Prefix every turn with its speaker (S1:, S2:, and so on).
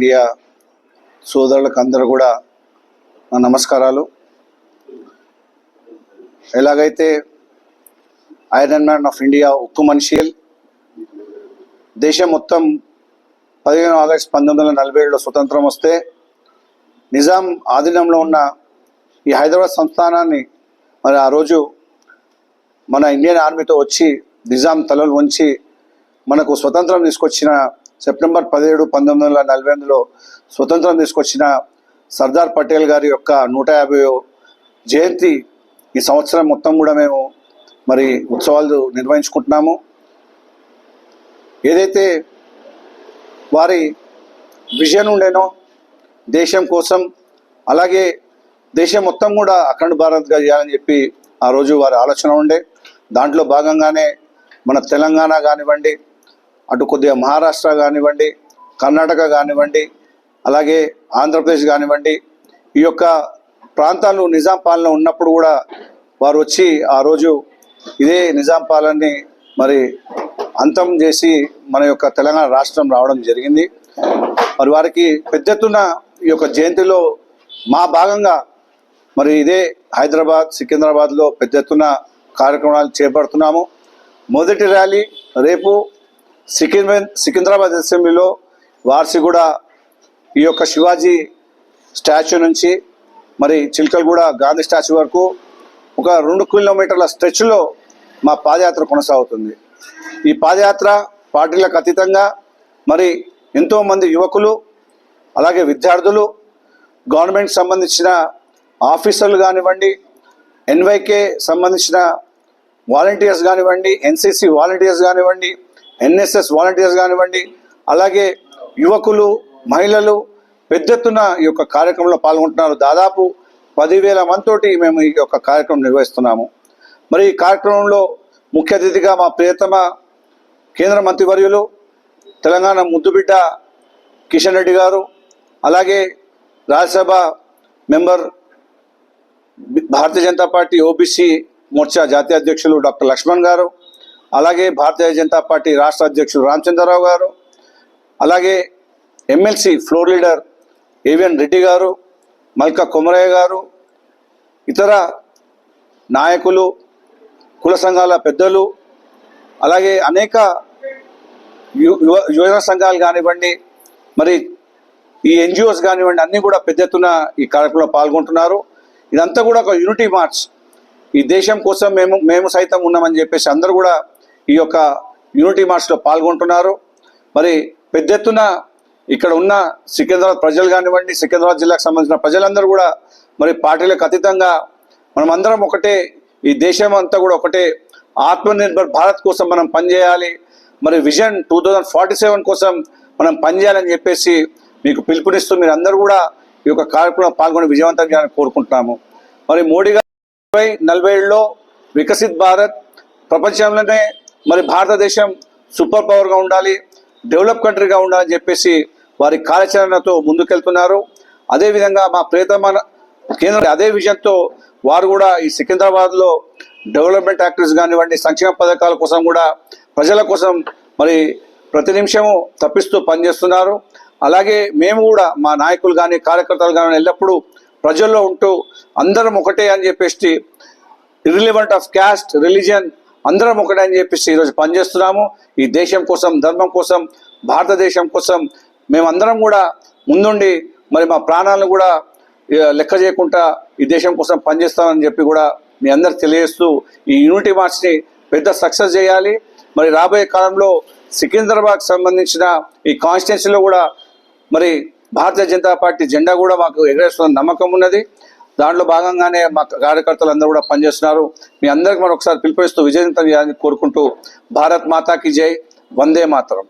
S1: Media సోదరులకు అందరూ కూడా నా నమస్కారాలు. ఎలాగైతే ఐరన్ మ్యాన్ ఆఫ్ ఇండియా ఉక్కు మనిషియల్ దేశం మొత్తం పదిహేను ఆగస్టు పంతొమ్మిది వందల నలభై ఏడులో స్వతంత్రం వస్తే నిజాం ఆధీనంలో ఉన్న ఈ హైదరాబాద్ సంస్థానాన్ని మరి ఆ రోజు మన ఇండియన్ ఆర్మీతో వచ్చి నిజాం తలలు వంచి మనకు స్వతంత్రం తీసుకొచ్చిన సెప్టెంబర్ పదిహేడు పంతొమ్మిది వందల నలభై ఎనిమిదిలో స్వతంత్రం తీసుకొచ్చిన సర్దార్ పటేల్ గారి యొక్క నూట యాభై జయంతి ఈ సంవత్సరం మొత్తం కూడా మేము మరి ఉత్సవాలు నిర్వహించుకుంటున్నాము. ఏదైతే వారి విజన్ ఉండేనో దేశం కోసం అలాగే దేశం మొత్తం కూడా అఖండ భారత్గా చేయాలని చెప్పి ఆ రోజు వారి ఆలోచన ఉండే. దాంట్లో భాగంగానే మన తెలంగాణ కానివ్వండి అటు కొద్దిగా మహారాష్ట్ర కానివ్వండి కర్ణాటక కానివ్వండి అలాగే ఆంధ్రప్రదేశ్ కానివ్వండి ఈ యొక్క ప్రాంతాలు నిజాం పాలన ఉన్నప్పుడు కూడా వారు వచ్చి ఆ రోజు ఇదే నిజాం పాలనని మరి అంతం చేసి మన యొక్క తెలంగాణ రాష్ట్రం రావడం జరిగింది. మరి వారికి పెద్ద ఎత్తున ఈ యొక్క జయంతిలో మా భాగంగా మరి ఇదే హైదరాబాద్ సికింద్రాబాద్లో పెద్ద ఎత్తున కార్యక్రమాలు చేపడుతున్నాము. మొదటి ర్యాలీ రేపు సికింద్రా సికింద్రాబాద్ అసెంబ్లీలో వార్సిగూడ ఈ యొక్క శివాజీ స్టాచ్యూ నుంచి మరి చిలకలగూడ గాంధీ స్టాచ్యూ వరకు ఒక రెండు కిలోమీటర్ల స్ట్రెచ్లో మా పాదయాత్ర కొనసాగుతుంది. ఈ పాదయాత్ర పార్టీలకు అతీతంగా మరి ఎంతోమంది యువకులు అలాగే విద్యార్థులు గవర్నమెంట్ సంబంధించిన ఆఫీసర్లు కానివ్వండి ఎన్వైకే సంబంధించిన వాలంటీర్స్ కానివ్వండి ఎన్సిసి వాలంటీర్స్ కానివ్వండి ఎన్ఎస్ఎస్ వాలంటీర్స్ కానివ్వండి అలాగే యువకులు మహిళలు పెద్ద ఎత్తున ఈ యొక్క కార్యక్రమంలో పాల్గొంటున్నారు. దాదాపు పదివేల మందితోటి మేము ఈ యొక్క కార్యక్రమం నిర్వహిస్తున్నాము. మరి ఈ కార్యక్రమంలో ముఖ్య అతిథిగా మా ప్రియతమ కేంద్ర మంత్రివర్యులు తెలంగాణ ముద్దుబిడ్డ కిషన్ రెడ్డి గారు అలాగే Rajya Sabha member Bharatiya Janata party OBC Morcha జాతీయ అధ్యక్షులు డాక్టర్ లక్ష్మణ్ గారు అలాగే భారతీయ జనతా పార్టీ రాష్ట్ర అధ్యక్షుడు రామచంద్రరావు గారు అలాగే MLC floor leader AVN Reddy garu Malka Komaraiah గారు ఇతర నాయకులు కుల సంఘాల పెద్దలు అలాగే అనేక యు- యువ యువజన సంఘాలు కానివ్వండి మరి ఈ ఎన్జిఓస్ కానివ్వండి అన్నీ కూడా పెద్ద ఎత్తున ఈ కార్యక్రమంలో పాల్గొంటున్నారు. ఇదంతా కూడా ఒక యూనిటీ మార్చ్. ఈ దేశం కోసం మేము మేము సైతం ఉన్నామని చెప్పేసి అందరూ కూడా ఈ యొక్క యూనిటీ మార్చ్లో పాల్గొంటున్నారు. మరి పెద్ద ఎత్తున ఇక్కడ ఉన్న సికింద్రాబాద్ ప్రజలు కానివ్వండి సికింద్రాబాద్ జిల్లాకు సంబంధించిన ప్రజలందరూ కూడా మరి పార్టీలకు అతీతంగా మనమందరం ఒకటే ఈ దేశం అంతా కూడా ఒకటే ఆత్మనిర్భర్ భారత్ కోసం మనం పనిచేయాలి. మరి vision two thousand forty seven కోసం మనం పనిచేయాలని చెప్పేసి మీకు పిలుపునిస్తూ మీరు అందరూ కూడా ఈ యొక్క కార్యక్రమంలో పాల్గొని విజయవంతం చేయాలని కోరుకుంటున్నాము. మరి మోడీ గారు ఇరవై నలభై ఏడులో వికసిత్ భారత్ ప్రపంచంలోనే మరి భారతదేశం సూపర్ పవర్గా ఉండాలి డెవలప్ కంట్రీగా ఉండాలని చెప్పేసి వారి కార్యాచరణతో ముందుకెళ్తున్నారు. అదేవిధంగా మా ప్రియతమ కేంద్ర అదే విజయంతో వారు కూడా ఈ సికింద్రాబాద్లో డెవలప్మెంట్ యాక్టివిటీస్ కానివ్వండి సంక్షేమ పథకాల కోసం కూడా ప్రజల కోసం మరి ప్రతి నిమిషము తప్పిస్తూ పనిచేస్తున్నారు. అలాగే మేము కూడా మా నాయకులు కానీ కార్యకర్తలు కానీ ఎల్లప్పుడూ ప్రజల్లో ఉంటూ అందరం ఒకటే అని చెప్పేసి ఇర్రిలివెంట్ ఆఫ్ క్యాస్ట్ రిలీజియన్ అందరం ఒకటే అని చెప్పేసి ఈరోజు పనిచేస్తున్నాము. ఈ దేశం కోసం ధర్మం కోసం భారతదేశం కోసం మేమందరం కూడా ముందుండి మరి మా ప్రాణాలను కూడా లెక్క చేయకుండా ఈ దేశం కోసం పనిచేస్తామని చెప్పి కూడా మీ అందరు తెలియజేస్తూ ఈ యూనిటీ మార్చ్ని పెద్ద సక్సెస్ చేయాలి. మరి రాబోయే కాలంలో సికింద్రాబాద్ సంబంధించిన ఈ కాన్స్టిట్యున్సీలో కూడా మరి భారతీయ జనతా పార్టీ జెండా కూడా మాకు ఎగరేస్తున్న నమ్మకం ఉన్నది. దాంట్లో భాగంగానే మా కార్యకర్తలు అందరూ కూడా పనిచేస్తున్నారు. మీ అందరికి మనం ఒకసారి పిలుపునిస్తూ విజయవంతం చేయాలని కోరుకుంటూ భారత్ మాతాకి జై. వందే మాతరం.